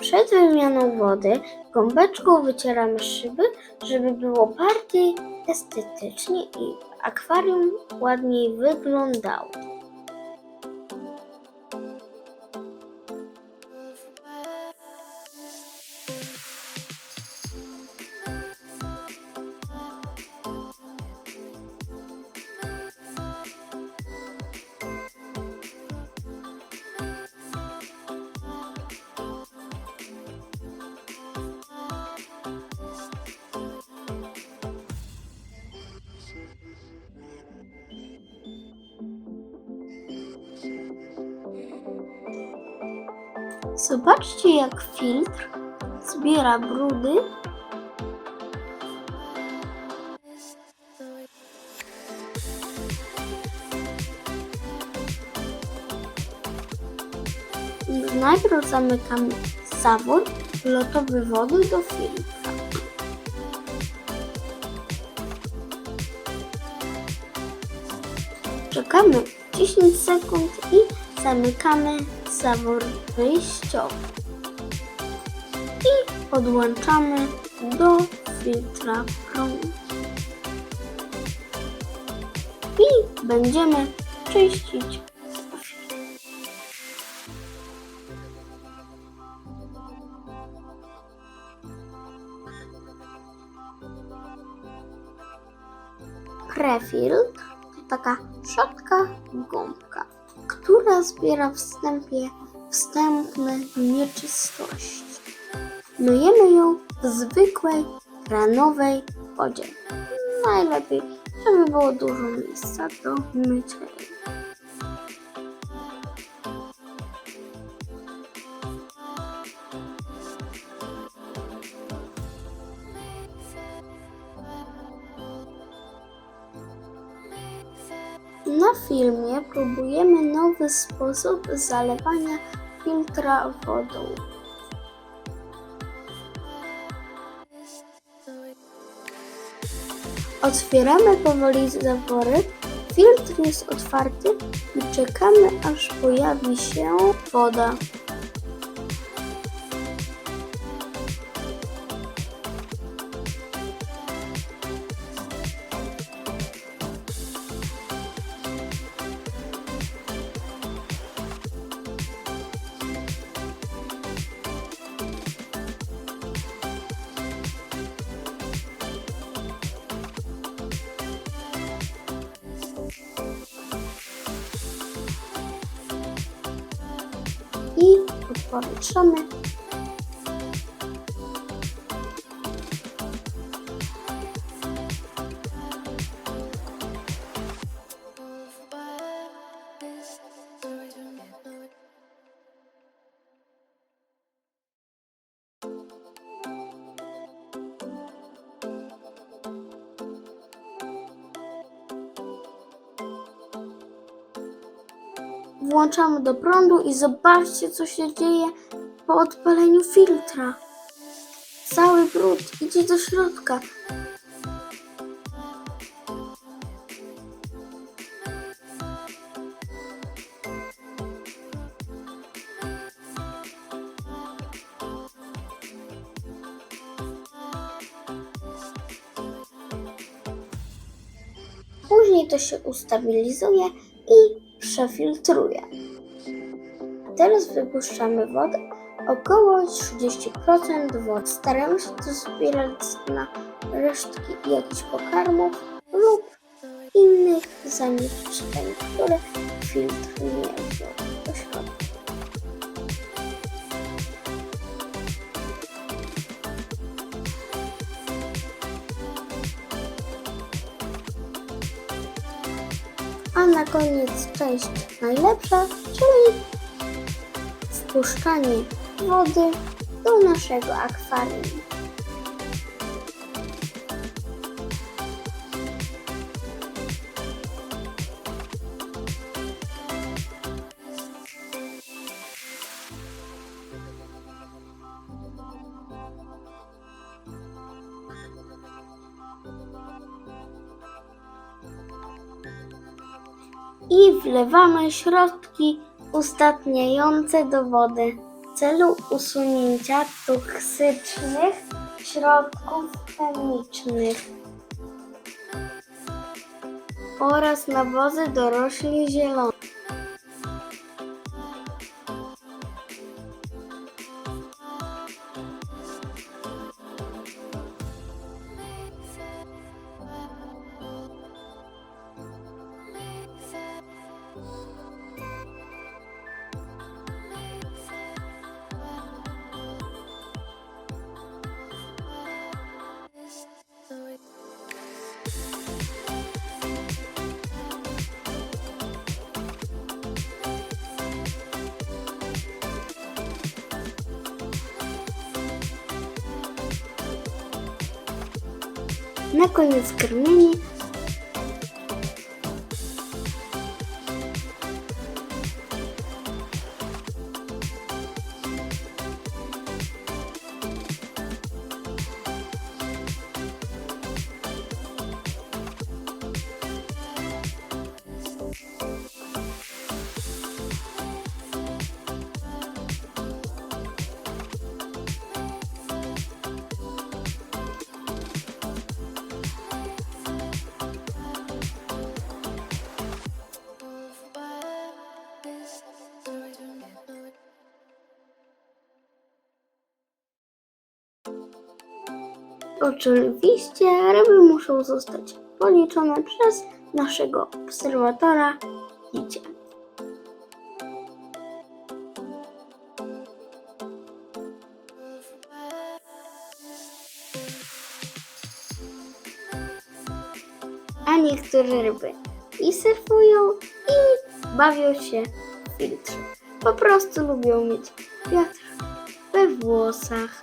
Przed wymianą wody gąbeczką wycieramy szyby, żeby było bardziej estetycznie i akwarium ładniej wyglądało. Zobaczcie, jak filtr zbiera brudy. Najpierw zamykamy zawór lotowy wody do filtra. Czekamy 10 sekund i zamykamy zawór wyjściowy. I podłączamy do filtra prąd. I będziemy czyścić Krefiltr to taka szotka gąbka, która zbiera wstępie wstępne nieczystości. Myjemy ją w zwykłej, kranowej wodzie. Najlepiej, żeby było dużo miejsca do mycia. Na filmie próbujemy nowy sposób zalewania filtra wodą. Otwieramy powoli zawory, filtr jest otwarty i czekamy aż pojawi się woda. 好吃吗 Włączamy do prądu i zobaczcie, co się dzieje po odpaleniu filtra. Cały brud idzie do środka. Później to się ustabilizuje i przefiltruje. A teraz wypuszczamy wodę, około 30% wody. Staramy się to zbierać na resztki jakichś pokarmów lub innych zanieczyszczeń, które filtr nie do środka. A na koniec część najlepsza, czyli wpuszczanie wody do naszego akwarium. I wlewamy środki ustatniające do wody. celu usunięcia toksycznych środków chemicznych oraz nawozy do roślin zielonych. Na koniec karmienie Oczywiście ryby muszą zostać policzone przez naszego obserwatora Licie. A niektóre ryby i surfują i bawią się w filtrze. Po prostu lubią mieć wiatr we włosach.